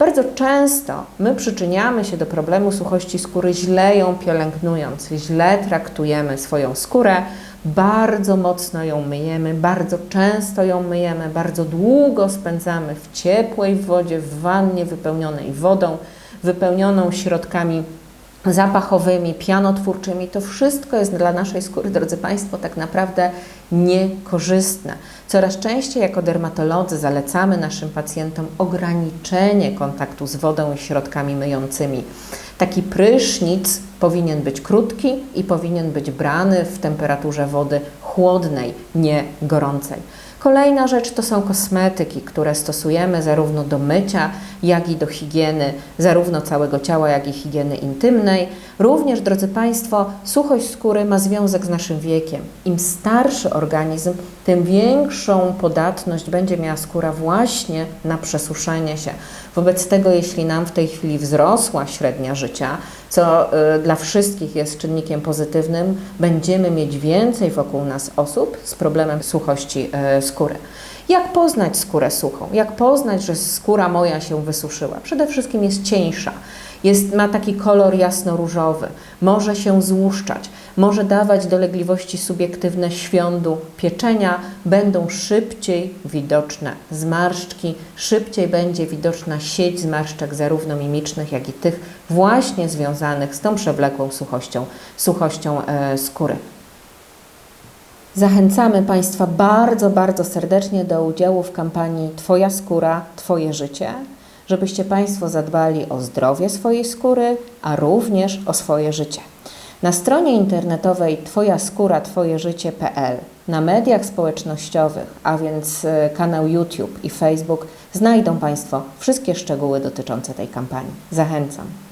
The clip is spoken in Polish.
Bardzo często my przyczyniamy się do problemu suchości skóry źle ją pielęgnując, źle traktujemy swoją skórę, bardzo mocno ją myjemy, bardzo często ją myjemy, bardzo długo spędzamy w ciepłej wodzie, w wannie wypełnionej wodą, wypełnioną środkami zapachowymi, pianotwórczymi. To wszystko jest dla naszej skóry, drodzy Państwo, tak naprawdę niekorzystne. Coraz częściej jako dermatolodzy zalecamy naszym pacjentom ograniczenie kontaktu z wodą i środkami myjącymi. Taki prysznic powinien być krótki i powinien być brany w temperaturze wody chłodnej, nie gorącej. Kolejna rzecz to są kosmetyki, które stosujemy zarówno do mycia, jak i do higieny, zarówno całego ciała, jak i higieny intymnej. Również, drodzy Państwo, suchość skóry ma związek z naszym wiekiem. Im starszy organizm, tym większą podatność będzie miała skóra właśnie na przesuszenie się. Wobec tego, jeśli nam w tej chwili wzrosła średnia życia, co y, dla wszystkich jest czynnikiem pozytywnym, będziemy mieć więcej wokół nas osób z problemem suchości y, skóry. Jak poznać skórę suchą? Jak poznać, że skóra moja się wysuszyła? Przede wszystkim jest cieńsza, jest, ma taki kolor jasno-różowy, może się złuszczać, może dawać dolegliwości subiektywne świądu, pieczenia, będą szybciej widoczne zmarszczki, szybciej będzie widoczna sieć zmarszczek zarówno mimicznych, jak i tych właśnie związanych z tą przewlekłą suchością, suchością e, skóry. Zachęcamy Państwa bardzo, bardzo serdecznie do udziału w kampanii Twoja skóra, Twoje życie, żebyście Państwo zadbali o zdrowie swojej skóry, a również o swoje życie. Na stronie internetowej Twoja skóra, Twoje życie.pl, na mediach społecznościowych, a więc e, kanał YouTube i Facebook, znajdą Państwo wszystkie szczegóły dotyczące tej kampanii. Zachęcam.